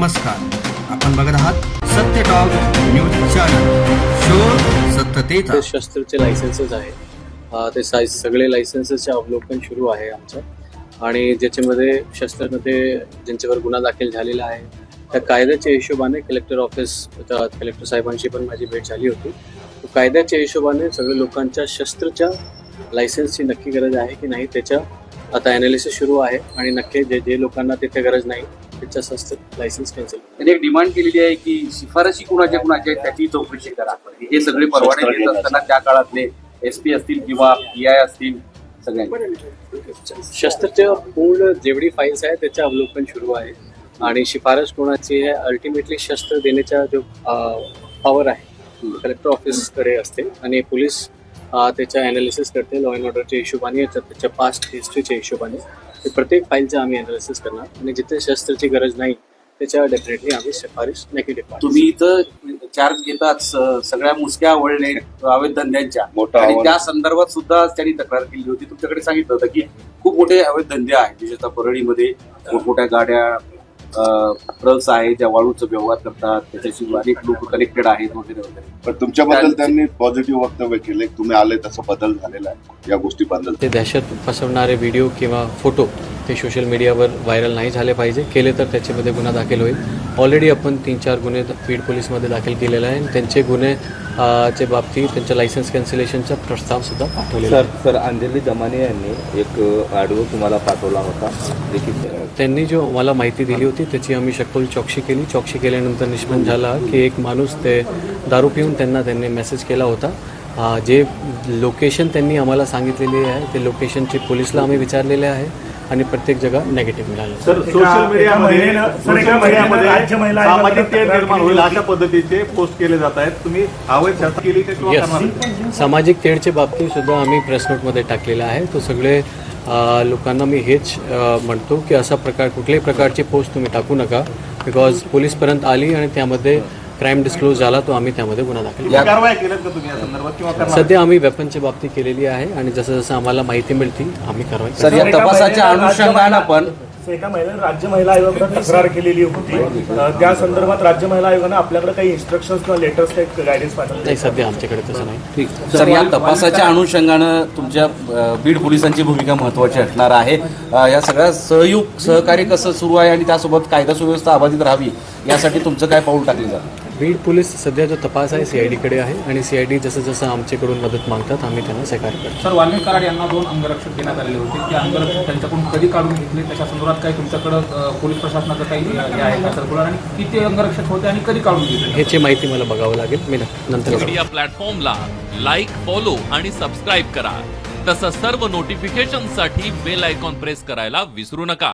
नमस्कार. आपण बघत आहात सत्य टॉक न्यूज चॅनल शोध सत्यतेचा. शस्त्रचे लायसन्सेस आहे ते साय सगळे लायसन्सेसचे अवलोकन सुरू आहे आमचं. आणि ज्याच्यामध्ये शस्त्रामध्ये ज्यांच्यावर गुन्हा दाखल झालेला आहे त्या कायद्याच्या हिशोबाने कलेक्टर ऑफिस कलेक्टर साहेबांशी पण माझी भेट झाली होती. कायद्याच्या हिशोबाने सगळ्या लोकांच्या शस्त्रच्या लायसन्सची नक्की गरज आहे की नाही त्याच्या आता अनालिसिस सुरू आहे. आणि नक्की जे जे लोकांना तिथे गरज नाही त्याच्या शस्त्र लायसन्स कॅन्सल त्यांनी एक डिमांड केलेली आहे की शिफारशी कुणाच्या कुणाच्या आहेत त्याची चौकशी करा. हे सगळे परवाने देत असताना त्या काळातले एस पी असतील किंवा पी आय असतील सगळ्यांचे. शस्त्रच्या पूर्ण जेवढी फाईल्स आहे त्याचं अवलोकन सुरू आहे. आणि शिफारस कोणाची आहे अल्टिमेटली शस्त्र देण्याचा जो पॉवर आहे कलेक्टर ऑफिसकडे असते. आणि पोलीस त्याच्या अनालिसिस करते लॉ अँड ऑर्डरच्या हिशोबाने याच्या- त्याच्या पास्ट हिस्ट्रीच्या हिशोबाने. ते प्रत्येक फाईलचं आम्ही अनालिसिस करणार. आणि जिथे शस्त्राची गरज नाही त्याच्या डेफिनेटली आम्ही शिफारस नेगेटिव्ह तुम्ही इथं चार्ज घेतात स- सगळ्या मुसक्या वळणे अवैध धंद्यांच्या. मोठं आणि. त्या संदर्भात सुद्धा त्यांनी तक्रार केली होती. तुमच्याकडे सांगितलं होतं की खूप मोठे अवैध धंदे आहेत. विशेषतः परळीमध्ये मोठमोठ्या गाड्या ट्रक्स आहेत ज्या वाळूचा व्यवहार करतात त्याच्याशी अनेक लोक कनेक्टेड आहेत वगैरे वगैरे. पण तुमच्याबद्दल त्या- त्यांनी पॉझिटिव्ह वक्तव्य केले. तुम्ही आले तसा बदल झालेला आहे या गोष्टीबद्दल ते दहशत पसरवणारे व्हिडिओ किंवा फोटो ते सोशल मीडियावर व्हायरल नाही झाले पाहिजे. केले तर त्याच्यामध्ये गुन्हा दाखल होईल. ऑलरेडी आपण तीन चार गुन्हे बीड पोलीसमध्ये दाखल केलेले आहे आणि त्यांचे गुन्हे च्या बाबतीत त्यांच्या लायसन्स कॅन्सलेशनचा प्रस्ताव सुद्धा पाठवलेला सर सर अंजली दमाने यांनी एक ऑडिओ तुम्हाला पाठवला होता. देखील त्यांनी जो मला माहिती दिली होती त्याची आम्ही सखोल चौकशी केली. चौकशी केल्यानंतर निष्पन्न झाला की एक माणूस ते दारू पिऊन त्यांना त्यांनी मेसेज केला होता. जे लोकेशन त्यांनी आम्हाला सांगितलेली आहे ते लोकेशनचे पोलीसला आम्ही विचारलेले आहे. आणि प्रत्येक जगा नेगेटिव्ह मिळालं. सर सोशल मीडियामध्ये सोशल मीडियामध्ये राज्य महिला आयोगाला सामाजिक तेढ निर्माण होईल. अशा पद्धतीचे पोस्ट केले जात आहेत. तुम्ही अवैध केली येस सामाजिक तेढच्या बाबतीत सुद्धा आम्ही प्रेस नोटमध्ये टाकलेला आहे. तो सगळे लोकांना मी हेच म्हणतो की असा प्रकार कुठल्याही प्रकारची पोस्ट तुम्ही टाकू नका. बिकॉज पोलीसपर्यंत आली आणि त्यामध्ये क्राईम डिस्क्लोज झाला तो आम्ही त्यामध्ये गुन्हा दाखल केला. कारवाई केल्यात का तुम्ही या संदर्भात? किंवा करणार? सध्या आम्ही वेपनच्या बाबतीत केलेली आहे आणि जसं जसं आम्हाला माहिती मिळते आम्ही कारवाई सर या तपासाच्या अनुषंगानं राज्य पण महिला- एका महिलेनं राज्य महिला आयोगाकडे तक्रार केलेली होती. त्या संदर्भात राज्य महिला आयोगानं आपल्याकडे काही इन्स्ट्रक्शन्स किंवा लेटर्स काही गायडन्स पाठवले? नाही सध्या आमच्याकडे तसं नाही. सर या तपासाच्या अनुषंगानं तुमच्या बीड पोलिसांची भूमिका महत्वाची असणार आहे. या सगळ्या सहयोग सहकार्य कसं सुरू आहे आणि त्यासोबत कायदा सुव्यवस्था अबाधित राहावी यासाठी तुमचं काय पाऊल टाकलं जातं? बीड पोलीस सध्या जो तपास आहे सी आय डीकडे आहे आणि सी आय डी जसं जसं आमच्याकडून मदत मागतात आम्ही त्यांना सहकार्य करतो. सर वाल्मिक कराड यांना दोन अंगरक्षक देण्यात आलेले होते. ते अंगरक्षक त्यांच्याकडून कधी काढून घेतले? त्याच्या संदर्भात काही तुमच्याकडं पोलीस प्रशासनाचं काही हे आहे का सर्क्युलर आणि किती अंगरक्षक होते आणि कधी काढून घेतले? ह्याची माहिती मला बघावं लागेल. मी नंतर मीडिया प्लॅटफॉर्मला लाईक फॉलो आणि सबस्क्राईब करा. तसंच सर्व नोटिफिकेशनसाठी बेल आयकॉन प्रेस करायला विसरू नका.